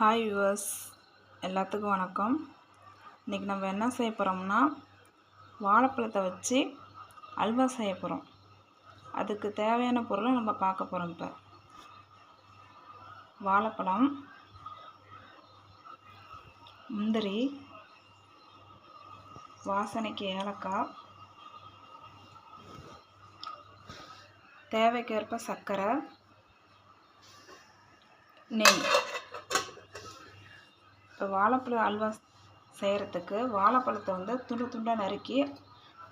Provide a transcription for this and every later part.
Hi viewers எல்லாத்துக்கும் வணக்கம். இன்றைக்கி நம்ம என்ன செய்ய போகிறோம்னா வாழைப்பழத்தை வச்சு அல்வா செய்ய போகிறோம் அதுக்கு தேவையான பொருளை நம்ம பார்க்க போகிறோம் இப்போ. வாழைப்பழம் முந்திரி வாசனைக்கு ஏலக்காய் தேவைக்கேற்ப சர்க்கரை நெய். இப்போ வாழைப்பழ அல்வா செய்கிறதுக்கு வாழைப்பழத்தை வந்து துண்டு துண்டாக நறுக்கி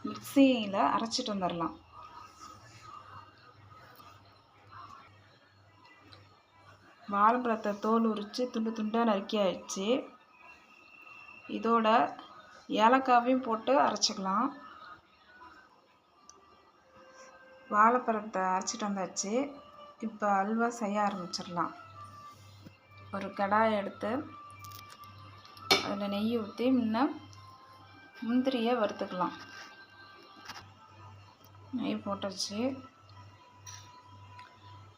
மிக்சியில் அரைச்சிட்டு வந்துடலாம் வாழைப்பழத்தை தோல் உரித்து துண்டு துண்டாக நறுக்கி ஆயிடுச்சு இதோட ஏலக்காவையும் போட்டு அரைச்சிக்கலாம். வாழைப்பழத்தை அரைச்சிட்டு வந்தாச்சு. இப்போ அல்வா செய்ய ஆரம்பிச்சிடலாம். ஒரு கடாயை எடுத்து அதில் நெய் ஊற்றி முன்ன முந்திரியை வறுத்துக்கலாம். நெய் போட்டாச்சு.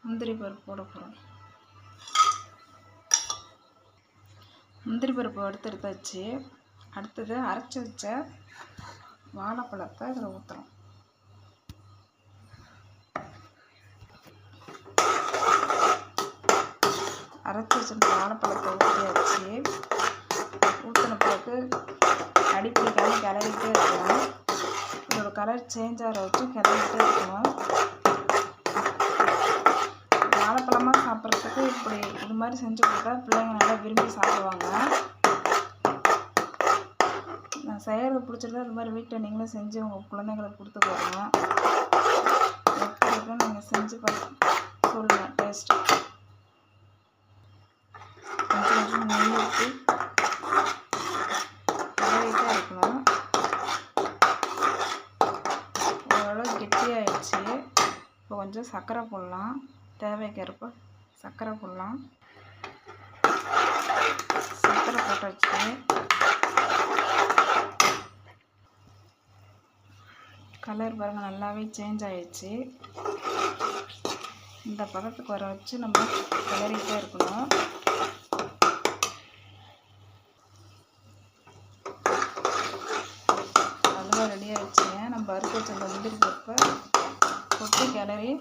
முந்திரி பருப்பு போட போகிறோம் முந்திரி பருப்பு வறுத்து எடுத்தாச்சு அடுத்தது அரைச்சி வச்ச வாழைப்பழத்தை இதில் ஊற்றுறோம் அரைச்சி வச்சிருந்த வாழைப்பழத்தை ஊற்றியாச்சு ஊற்றின பிறகு அடிப்பிடிக்காம கிளறிட்டே இருக்கணும். இதோட கலர் சேஞ்ச் ஆகிற வச்சு கிளறிட்டே இருக்கணும். வாழைப்பழமாக சாப்பிட்றதுக்கு இப்படி இது மாதிரி செஞ்சு கொடுத்தா பிள்ளைங்க நல்லா விரும்பி சாப்பிடுவாங்க. நான் செய்கிறது பிடிச்சிருந்தா இது மாதிரி வீட்டில் நீங்களும் செஞ்சு உங்கள் குழந்தைங்களுக்கு கொடுத்து போடுங்க எப்படி இருக்குன்னு நீங்கள் செஞ்சு பார்த்து சொல்லுங்கள் டேஸ்ட்டு கொஞ்சம் நெய் ஊற்றி கிளறிட்டே இருக்கணும் ஓரளவு கெட்டியாகிடுச்சு இப்போ கொஞ்சம் சர்க்கரை போடலாம். தேவைக்கேற்ப சர்க்கரை போடலாம். சர்க்கரை போட்டாச்சு கலர் பாருங்கள் நல்லாவே சேஞ்ச் ஆகிடுச்சு இந்த பதத்துக்கு வர வச்சு நம்ம கிளறிட்டே இருக்கணும். அல்வா ரெடி நம்ம அறுத்து வச்சிருந்த முந்திரி பருப்பை கொட்டி கிளறி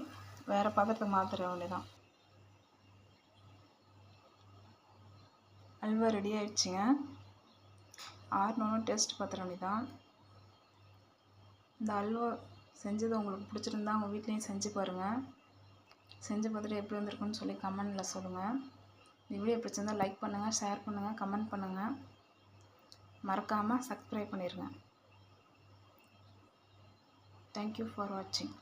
வேறு பதத்தை மாற்றிட வேண்டியதான் அல்வா ரெடி ஆகிடுச்சிங்க ஆறுனோன்னு டேஸ்ட் பார்த்துட வேண்டியதான் இந்த அல்வா செஞ்சது உங்களுக்கு பிடிச்சிருந்தா உங்கள் வீட்லேயும் செஞ்சு பாருங்கள் செஞ்சு பார்த்துட்டு எப்படி வந்திருக்குன்னு சொல்லி கமெண்டில் சொல்லுங்கள் இந்த வீடியோ இருந்தால் லைக் பண்ணுங்கள் ஷேர் பண்ணுங்கள் கமெண்ட் பண்ணுங்கள் மறக்காமல் சப்ஸ்கிரைப் பண்ணிடுங்க தேங்க்யூ ஃபார் வாட்சிங்